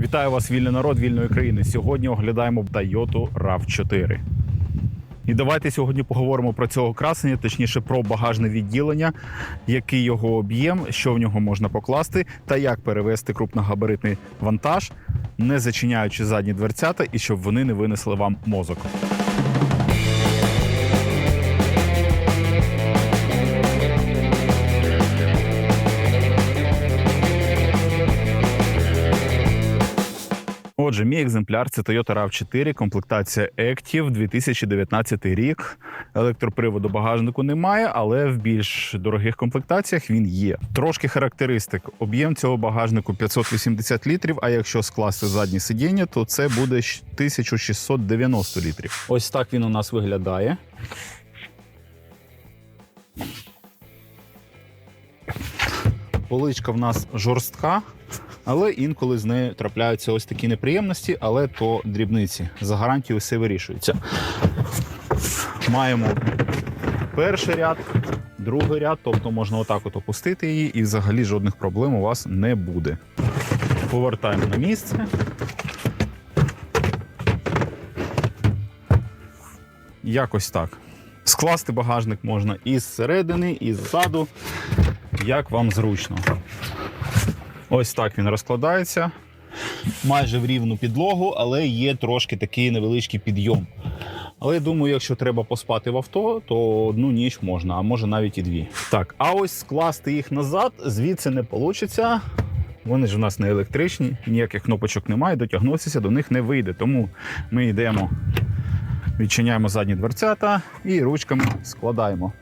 Вітаю вас, вільний народ вільної країни. Сьогодні оглядаємо Toyota RAV4. І давайте сьогодні поговоримо про цього красення, точніше про багажне відділення, який його об'єм, що в нього можна покласти, та як перевести крупногабаритний вантаж, не зачиняючи задні дверцята, і щоб вони не винесли вам мозок. Отже, мій екземпляр це Toyota RAV4, комплектація Active, 2019 рік. Електроприводу багажнику немає, але в більш дорогих комплектаціях він є. Трошки характеристик. Об'єм цього багажнику 580 літрів. А якщо скласти заднє сидіння, то це буде 1690 літрів. Ось так він у нас виглядає. Поличка в нас жорстка, але інколи з нею трапляються ось такі неприємності, але то дрібниці. За гарантією все вирішується. Маємо перший ряд, другий ряд, тобто можна отак от опустити її, і взагалі жодних проблем у вас не буде. Повертаємо на місце. Якось так. Скласти багажник можна і зсередини, і ззаду, як вам зручно. Ось так він розкладається. Майже в рівну підлогу, але є трошки такий невеличкий підйом. Але я думаю, якщо треба поспати в авто, то одну ніч можна, а може навіть і дві. Так, а ось скласти їх назад звідси не вийде. Вони ж у нас не електричні, ніяких кнопочок немає, дотягнутися до них не вийде. Тому ми йдемо, відчиняємо задні дверцята і ручками складаємо.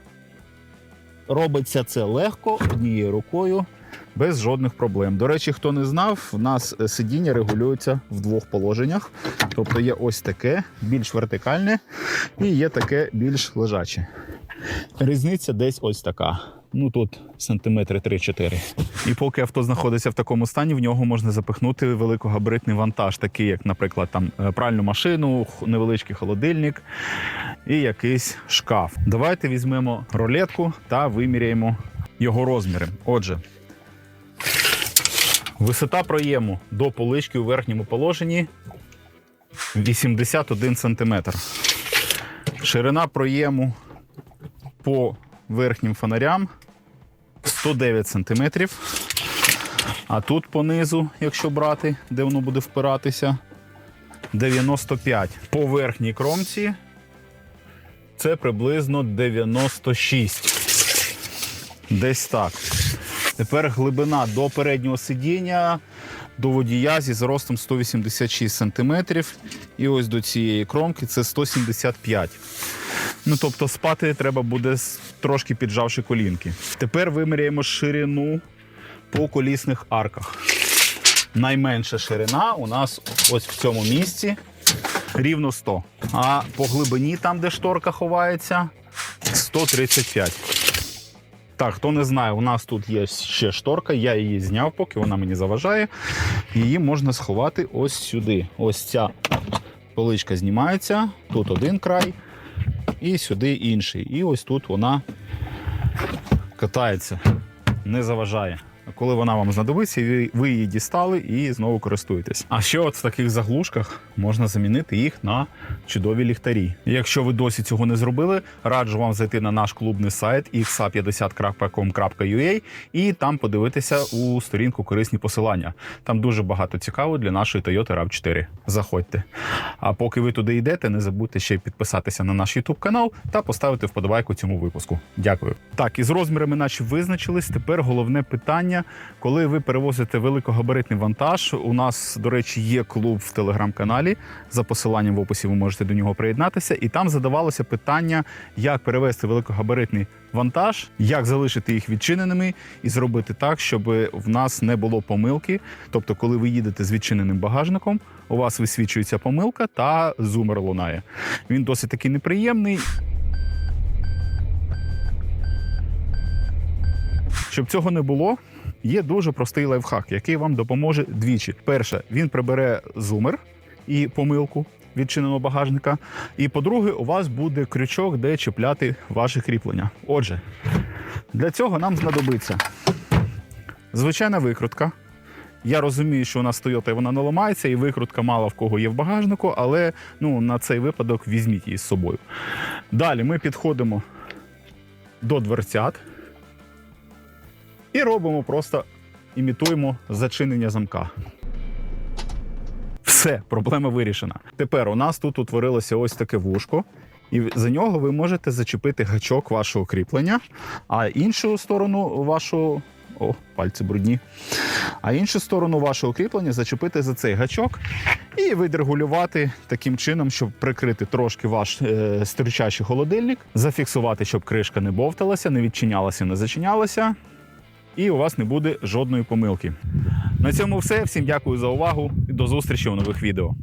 Робиться це легко однією рукою без жодних проблем. До речі, хто не знав, у нас е, сидіння регулюється в двох положеннях. Тобто є ось таке, більш вертикальне, і є таке більш лежаче. Різниця десь ось така. Ну тут сантиметри 3-4. І поки авто знаходиться в такому стані, в нього можна запихнути великогабаритний вантаж, такий як, наприклад, там е, пральну машину, невеличкий холодильник і якийсь шкаф. Давайте візьмемо рулетку та виміряємо його розміри. Отже, Висота проєму до полички у верхньому положенні 81 см. Ширина проєму по верхнім фонарям 109 см. А тут понизу, якщо брати, де воно буде впиратися, 95. По верхній кромці це приблизно 96. Десь так. Тепер глибина до переднього сидіння, до водія зі зростом 186 см. І ось до цієї кромки це 175 Ну, тобто спати треба буде трошки піджавши колінки. Тепер виміряємо ширину по колісних арках. Найменша ширина у нас ось в цьому місці рівно 100. А по глибині, там, де шторка ховається, 135. Так, хто не знає, у нас тут є ще шторка, я її зняв, поки вона мені заважає. Її можна сховати ось сюди. Ось ця поличка знімається, тут один край, і сюди інший. І ось тут вона катається, не заважає. Коли вона вам знадобиться, ви- ви її дістали і знову користуєтесь. А ще от в таких заглушках можна замінити їх на чудові ліхтарі. Якщо ви досі цього не зробили, раджу вам зайти на наш клубний сайт xa50.com.ua і там подивитися у сторінку корисні посилання. Там дуже багато цікавого для нашої Toyota RAV4. Заходьте. А поки ви туди йдете, не забудьте ще й підписатися на наш YouTube канал та поставити вподобайку цьому випуску. Дякую. Так, із розмірами наші визначились. Тепер головне питання, коли ви перевозите великогабаритний вантаж. У нас, до речі, є клуб в телеграм-каналі. За посиланням в описі ви можете до нього приєднатися. І там задавалося питання, як перевезти великогабаритний вантаж, як залишити їх відчиненими і зробити так, щоб в нас не було помилки. Тобто, коли ви їдете з відчиненим багажником, у вас висвічується помилка та зумер лунає. Він досить таки неприємний. Щоб цього не було, є дуже простий лайфхак, який вам допоможе двічі. Перше, він прибере зумер і помилку відчиненого багажника. І по-друге, у вас буде крючок, де чіпляти ваші кріплення. Отже, для цього нам знадобиться звичайна викрутка, Я розумію, що у нас Toyota вона не ламається, і викрутка мало в кого є в багажнику, але ну, на цей випадок візьміть її з собою. Далі ми підходимо до дверцят і робимо просто імітуємо зачинення замка. Все, проблема вирішена. Тепер у нас тут утворилося ось таке вушко, і за нього ви можете зачепити гачок вашого кріплення, а іншу сторону вашого. О, пальці брудні. А іншу сторону вашого кріплення зачепити за цей гачок і відрегулювати таким чином, щоб прикрити трошки ваш е, стирчащий холодильник, зафіксувати, щоб кришка не бовталася, не відчинялася, не зачинялася. І у вас не буде жодної помилки. На цьому все. Всім дякую за увагу і до зустрічі у нових відео.